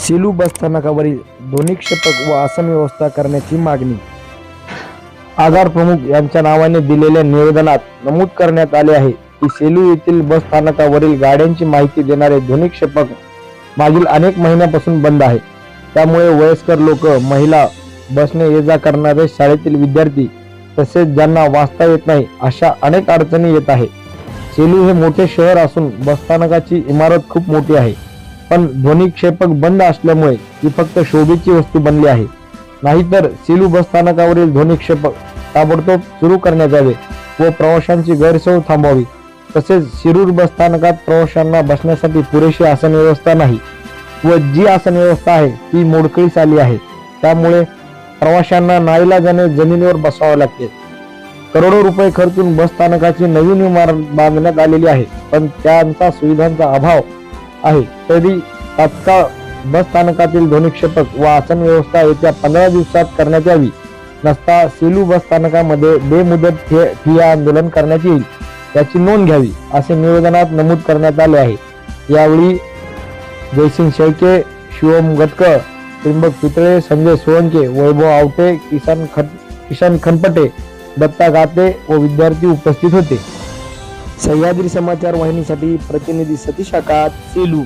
सेलू बसस्थानकावरील ध्वनी क्षेपक व आसन व्यवस्था करण्याची मागणी. आगार प्रमुख यांच्या नावाने दिलेल्या निवेदनात नमूद करण्यात आले आहे की सेलू येथील बस स्थानकावरील गाड्यांची माहिती देणारे ध्वनी क्षेपक मागील अनेक महिन्यापासून बंद आहे. त्यामुळे वयस्कर लोक महिला बसने ये जा करणारे शाळेतील विद्यार्थी तसेच ज्यांना वाचता येत नाही अशा अनेक अडचणी येत आहे. सेलू हे मोठे शहर असून बसस्थानकाची इमारत खूप मोठी आहे. पण ध्वनिक्षेपक बंद असल्यामुळे ती फक्त शोभेची वस्तू बनली आहे. नाहीतर सिलू बसस्थानकावरील ध्वनिक्षेपक ताबडतोब सुरू करण्यात यावे व प्रवाशांची गैरसोय थांबवावी. तसेच शिरूर बसस्थानकात प्रवाशांना बसण्यासाठी पुरेशी आसन व्यवस्था नाही व जी आसन व्यवस्था आहे ती मोडकळीस आली आहे. त्यामुळे प्रवाशांना नाईलाजाने जमिनीवर बसावे लागते. करोडो रुपये खर्चून बसस्थानकाची नवीन इमारत बांधण्यात आलेली आहे. पण त्यांचा सुविधांचा अभाव आहे. तरी तात्काळ बस स्थानकातील ध्वनिक्षेपक व आसन व्यवस्था येत्या पंधरा दिवसात करण्यात यावी. नसता सेलू बस स्थानकामध्ये बेमुदत ठिया आंदोलन करण्यात येईल. याची नोंद घ्यावी असे निवेदनात नमूद करण्यात आले आहे. यावेळी जयसिंग शेळके शिवम गतकर त्रिंबक पितळे संजय सोळंके वैभव आवटे किसन खट किशन खनपटे दत्ता गाते व विद्यार्थी उपस्थित होते. सह्याद्री समाचार वाहिनीसाठी प्रतिनिधी सतीश आकात सेलू.